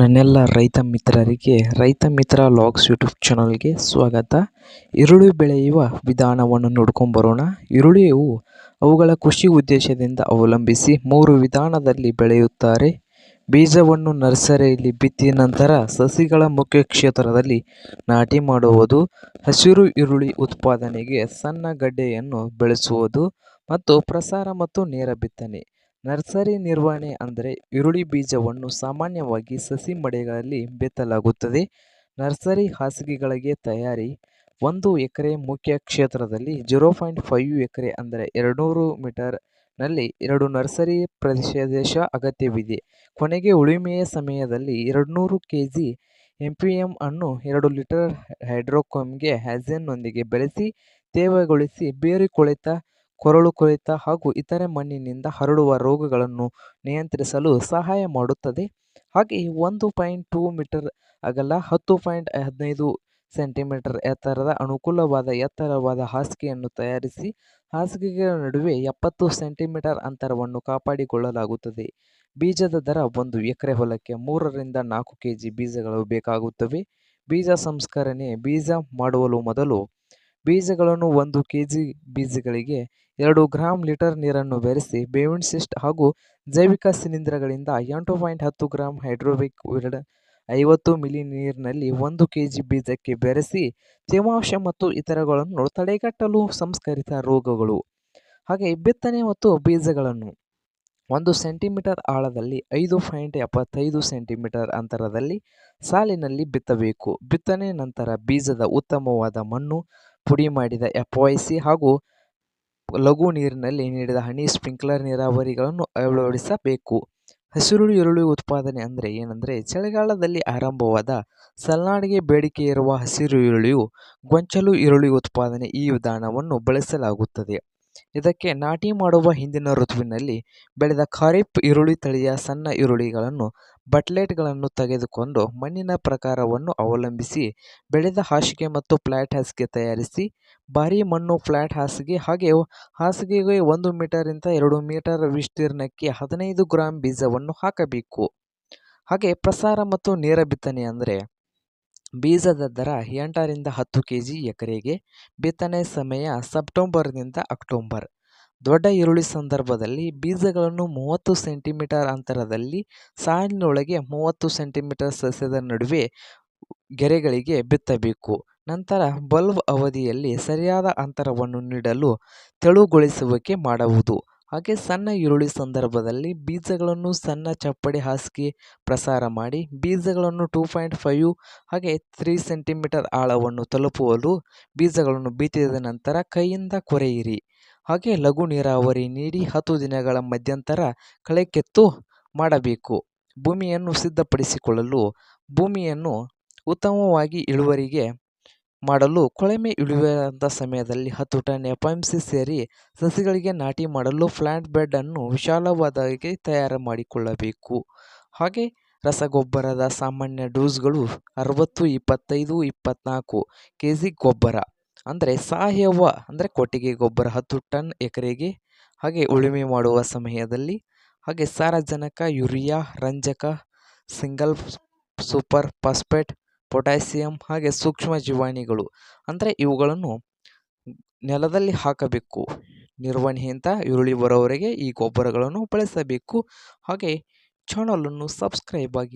ನನ್ನೆಲ್ಲ ರೈತ ಮಿತ್ರರಿಗೆ, ರೈತ ಮಿತ್ರ ಲಾಗ್ಸ್ ಯೂಟ್ಯೂಬ್ ಚಾನಲ್ಗೆ ಸ್ವಾಗತ. ಈರುಳ್ಳಿ ಬೆಳೆಯುವ ವಿಧಾನವನ್ನು ನೋಡ್ಕೊಂಬರೋಣ ಈರುಳ್ಳಿಯು ಅವುಗಳ ಕೃಷಿ ಉದ್ದೇಶದಿಂದ ಅವಲಂಬಿಸಿ ಮೂರು ವಿಧಾನದಲ್ಲಿ ಬೆಳೆಯುತ್ತಾರೆ. ಬೀಜವನ್ನು ನರ್ಸರಿಯಲ್ಲಿ ಬಿತ್ತಿದ ನಂತರ ಸಸಿಗಳ ಮುಖ್ಯ ಕ್ಷೇತ್ರದಲ್ಲಿ ನಾಟಿ ಮಾಡುವುದು, ಹಸಿರು ಈರುಳ್ಳಿ ಉತ್ಪಾದನೆಗೆ ಸಣ್ಣ ಗಡ್ಡೆಯನ್ನು ಬೆಳೆಸುವುದು ಮತ್ತು ಪ್ರಸಾರ ಮತ್ತು ನೇರ ಬಿತ್ತನೆ. ನರ್ಸರಿ ನಿರ್ವಹಣೆ ಅಂದರೆ ಈರುಳ್ಳಿ ಬೀಜವನ್ನು ಸಾಮಾನ್ಯವಾಗಿ ಸಸಿ ಮಡಿಗಳಲ್ಲಿ ಬಿತ್ತಲಾಗುತ್ತದೆ. ನರ್ಸರಿ ಹಾಸಿಗೆಗಳಿಗೆ ತಯಾರಿ ಒಂದು ಎಕರೆ ಮುಖ್ಯ ಕ್ಷೇತ್ರದಲ್ಲಿ ಜೀರೋ ಪಾಯಿಂಟ್ ಫೈವ್ ಎಕರೆ ಅಂದರೆ ಎರಡುನೂರು ಮೀಟರ್ನಲ್ಲಿ ಎರಡು ನರ್ಸರಿ ಪ್ರದೇಶ ಅಗತ್ಯವಿದೆ. ಕೊನೆಗೆ ಉಳುಮೆಯ ಸಮಯದಲ್ಲಿ ಎರಡುನೂರು K G M P M ಅನ್ನು ಎರಡು ಲೀಟರ್ ಹೈಡ್ರೋಕೊಮ್ಗೆ ಹ್ಯಾಜನ್ನೊಂದಿಗೆ ಬೆರೆಸಿ ತೇವಗೊಳಿಸಿ, ಬೇರು ಕೊಳೆತ ಕೊರಳು ಕೊಳೆತ ಹಾಗೂ ಇತರೆ ಮಣ್ಣಿನಿಂದ ಹರಡುವ ರೋಗಗಳನ್ನು ನಿಯಂತ್ರಿಸಲು ಸಹಾಯ ಮಾಡುತ್ತದೆ. ಹಾಗೆ ಒಂದು ಪಾಯಿಂಟ್ ಟೂ ಮೀಟರ್ ಅಗಲ, ಹತ್ತು ಪಾಯಿಂಟ್ ಹದಿನೈದು ಸೆಂಟಿಮೀಟರ್ ಎತ್ತರದ ಅನುಕೂಲವಾದ ಎತ್ತರವಾದ ಹಾಸಿಗೆಯನ್ನು ತಯಾರಿಸಿ, ಹಾಸಿಗೆಗಳ ನಡುವೆ ಎಪ್ಪತ್ತು ಸೆಂಟಿಮೀಟರ್ ಅಂತರವನ್ನು ಕಾಪಾಡಿಕೊಳ್ಳಲಾಗುತ್ತದೆ. ಬೀಜದ ದರ ಒಂದು ಎಕರೆ ಹೊಲಕ್ಕೆ ಮೂರರಿಂದ ನಾಲ್ಕು ಕೆಜಿ ಬೀಜಗಳು ಬೇಕಾಗುತ್ತವೆ. ಬೀಜ ಸಂಸ್ಕರಣೆ, ಬೀಜ ಮಾಡುವಲು ಮೊದಲು ಬೀಜಗಳನ್ನು ಒಂದು ಕೆಜಿ ಬೀಜಗಳಿಗೆ ಎರಡು ಗ್ರಾಂ ಲೀಟರ್ ನೀರನ್ನು ಬೆರೆಸಿ ಬೇವಿನ ಸಿಸ್ಟ್ ಹಾಗೂ ಜೈವಿಕ ಶಿಲೀಂಧ್ರಗಳಿಂದ ಎಂಟು ಪಾಯಿಂಟ್ ಹತ್ತು ಗ್ರಾಂ ಹೈಡ್ರೋವಿಕ್ ಎರಡು ಐವತ್ತು ಮಿಲಿ ನೀರಿನಲ್ಲಿ ಒಂದು ಕೆಜಿ ಬೀಜಕ್ಕೆ ಬೆರೆಸಿ ತೇವಾಂಶ ಮತ್ತು ಇತರಗಳನ್ನು ತಡೆಗಟ್ಟಲು ಸಂಸ್ಕರಿತ ರೋಗಗಳು. ಹಾಗೆ ಬಿತ್ತನೆ ಮತ್ತು ಬೀಜಗಳನ್ನು ಒಂದು ಸೆಂಟಿಮೀಟರ್ ಆಳದಲ್ಲಿ ಐದು ಪಾಯಿಂಟ್ ಎಪ್ಪತ್ತೈದು ಸೆಂಟಿಮೀಟರ್ ಅಂತರದಲ್ಲಿ ಸಾಲಿನಲ್ಲಿ ಬಿತ್ತಬೇಕು. ಬಿತ್ತನೆ ನಂತರ ಬೀಜದ ಉತ್ತಮವಾದ ಮಣ್ಣು ಪುಡಿ ಮಾಡಿದ ಎಫ್ ಹಾಗೂ ಲಘು ನೀರಿನಲ್ಲಿ ನೀಡಿದ ಹನಿ ಸ್ಪ್ರಿಂಕ್ಲರ್ ನೀರಾವರಿಗಳನ್ನು ಅಳವಡಿಸಬೇಕು. ಹಸಿರು ಈರುಳ್ಳಿ ಉತ್ಪಾದನೆ ಅಂದರೆ ಏನಂದರೆ ಚಳಿಗಾಲದಲ್ಲಿ ಆರಂಭವಾದ ಸಲ್ನಾಡಿಗೆ ಬೇಡಿಕೆ ಇರುವ ಹಸಿರು ಈರುಳ್ಳಿಯು ಗೊಂಚಲು ಈರುಳ್ಳಿ ಉತ್ಪಾದನೆ ಈ ವಿಧಾನವನ್ನು ಬಳಸಲಾಗುತ್ತದೆ. ಇದಕ್ಕೆ ನಾಟಿ ಮಾಡುವ ಹಿಂದಿನ ಋತುವಿನಲ್ಲಿ ಬೆಳೆದ ಖಾರಿಫ್ ಈರುಳ್ಳಿ ತಳಿಯ ಸಣ್ಣ ಈರುಳ್ಳಿಗಳನ್ನು ಬಟ್ಲೆಟ್ಗಳನ್ನು ತೆಗೆದುಕೊಂಡು ಮಣ್ಣಿನ ಪ್ರಕಾರವನ್ನು ಅವಲಂಬಿಸಿ, ಬೆಳೆದ ಹಾಸಿಗೆ ಮತ್ತು ಫ್ಲ್ಯಾಟ್ ಹಾಸಿಗೆ ತಯಾರಿಸಿ, ಭಾರಿ ಮಣ್ಣು ಫ್ಲ್ಯಾಟ್ ಹಾಸಿಗೆ ಹಾಗೆ ಹಾಸಿಗೆಗೆ ಒಂದು ಮೀಟರಿಂದ ಎರಡು ಮೀಟರ್ ವಿಸ್ತೀರ್ಣಕ್ಕೆ ಹದಿನೈದು ಗ್ರಾಂ ಬೀಜವನ್ನು ಹಾಕಬೇಕು. ಹಾಗೆ ಪ್ರಸಾರ ಮತ್ತು ನೇರ ಬಿತ್ತನೆ ಅಂದರೆ, ಬೀಜದ ದರ ಎಂಟರಿಂದ ಹತ್ತು ಕೆ ಜಿ ಎಕರೆಗೆ, ಬಿತ್ತನೆ ಸಮಯ ಸೆಪ್ಟೆಂಬರ್ನಿಂದ ಅಕ್ಟೋಬರ್. ದೊಡ್ಡ ಈರುಳ್ಳಿ ಸಂದರ್ಭದಲ್ಲಿ ಬೀಜಗಳನ್ನು ಮೂವತ್ತು ಸೆಂಟಿಮೀಟರ್ ಅಂತರದಲ್ಲಿ ಸಾಲಿನೊಳಗೆ ಮೂವತ್ತು ಸೆಂಟಿಮೀಟರ್ ಸಸ್ಯದ ನಡುವೆ ಗೆರೆಗಳಿಗೆ ಬಿತ್ತಬೇಕು. ನಂತರ ಬಲ್ಬ್ ಅವಧಿಯಲ್ಲಿ ಸರಿಯಾದ ಅಂತರವನ್ನು ನೀಡಲು ತೆಳುಗೊಳಿಸುವಿಕೆ ಮಾಡುವುದು ಹಾಗೆ ಸಣ್ಣ ಈರುಳ್ಳಿ ಸಂದರ್ಭದಲ್ಲಿ ಬೀಜಗಳನ್ನು ಸಣ್ಣ ಚಪ್ಪಡಿ ಹಾಸಿಗೆ ಪ್ರಸಾರ ಮಾಡಿ ಬೀಜಗಳನ್ನು ಟೂ ಪಾಯಿಂಟ್ ಫೈವ್ ಹಾಗೆ ತ್ರೀ ಸೆಂಟಿಮೀಟರ್ ಆಳವನ್ನು ತಲುಪುವಲು ಬೀಜಗಳನ್ನು ಬಿತ್ತಿದ ನಂತರ ಕೈಯಿಂದ ಕೊರೆಯಿರಿ. ಹಾಗೆ ಲಘು ನೀರಾವರಿ ನೀಡಿ ಹತ್ತು ದಿನಗಳ ಮಧ್ಯಂತರ ಕಳೆಕೆತ್ತು ಮಾಡಬೇಕು. ಭೂಮಿಯನ್ನು ಸಿದ್ಧಪಡಿಸಿಕೊಳ್ಳಲು, ಭೂಮಿಯನ್ನು ಉತ್ತಮವಾಗಿ ಇಳುವರಿಗೆ ಮಾಡಲು ಕೊಳಮೆ ಇಳುವಂಥ ಸಮಯದಲ್ಲಿ ಹತ್ತು ಟನ್ ಎಫ್ ಎಂ ಸಿ ಸೇರಿ ಸಸಿಗಳಿಗೆ ನಾಟಿ ಮಾಡಲು ಫ್ಲಾಟ್ ಬೆಡ್ ಅನ್ನು ವಿಶಾಲವಾದಾಗಿ ತಯಾರು ಮಾಡಿಕೊಳ್ಳಬೇಕು. ಹಾಗೆ ರಸಗೊಬ್ಬರದ ಸಾಮಾನ್ಯ ಡೋಸ್ಗಳು ಅರವತ್ತು, ಇಪ್ಪತ್ತೈದು ಇಪ್ಪತ್ತ್ನಾಲ್ಕು ಕೆ ಜಿ ಗೊಬ್ಬರ. ಅಂದರೆ ಸಾವಯವ ಅಂದರೆ ಕೊಟ್ಟಿಗೆ, ಗೊಬ್ಬರ, ಹತ್ತು ಟನ್ ಎಕರೆಗೆ ಹಾಗೆ ಉಳುಮೆ ಮಾಡುವ ಸಮಯದಲ್ಲಿ ಹಾಗೆ ಸಾರಜನಕ, ಯೂರಿಯಾ, ರಂಜಕ, ಸಿಂಗಲ್ ಸೂಪರ್ ಫಾಸ್ಫೇಟ್, ಪೊಟ್ಯಾಸಿಯಂ ಹಾಗೆ ಸೂಕ್ಷ್ಮ ಜೀವಾಣಿಗಳು ಅಂದರೆ ಇವುಗಳನ್ನು ನೆಲದಲ್ಲಿ ಹಾಕಬೇಕು. ನಿರ್ವಹಣೆಯಿಂದ ಈರುಳ್ಳಿ ಬರೋವರೆಗೆ ಈ ಗೊಬ್ಬರಗಳನ್ನು ಬಳಸಬೇಕು. ಹಾಗೆ ಚಾನಲನ್ನು ಸಬ್ಸ್ಕ್ರೈಬ್ ಆಗಿ